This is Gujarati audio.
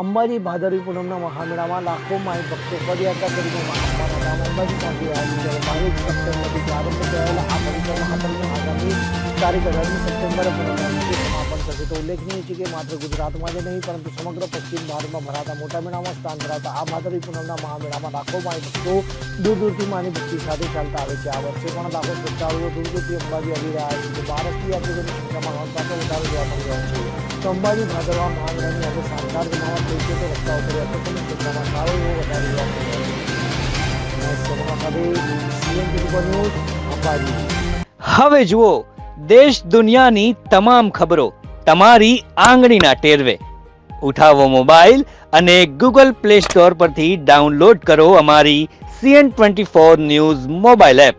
અંબાજી ભાદરવી પૂનમના મહામેળામાં લાખો માઈ ભક્તો પદયાત્રા કરીને મહામાના ધામ અંબાજી તો ઉલ્લેખનીય છે કે માત્ર ગુજરાતમાં નહીં, પરંતુ સમગ્ર પશ્ચિમ ભારતમાં ભરાતા મોટા મેળામાં સ્થાન ધરાવતા આ ભાદરવી પૂનમના મહામેળામાં લાખો માઈ ભક્તો દૂર દૂરથી માની ભક્તિ સાથે ચાલતા આવે છે. આ પણ લાખો શ્રદ્ધાળુઓ અંબાજી આવી બારસથી યાત્રિકોની સંખ્યામાં નોંધપાત્ર વધારો જોવા તો અંબાજી ભાદરવા મહામેળાની શાનદાર બનાવટ થઈ તો રસ્તા ઉપર યાત્રિકોની સંખ્યામાં સારો એવો વધારે અંબાજી હવે જુઓ, દેશ દુનિયાની તમામ ખબરો તમારી આંગળીના ટેરવે. ઉઠાવો મોબાઈલ અને ગૂગલ પ્લે સ્ટોર પરથી ડાઉનલોડ કરો અમારી CN twenty four news mobile app.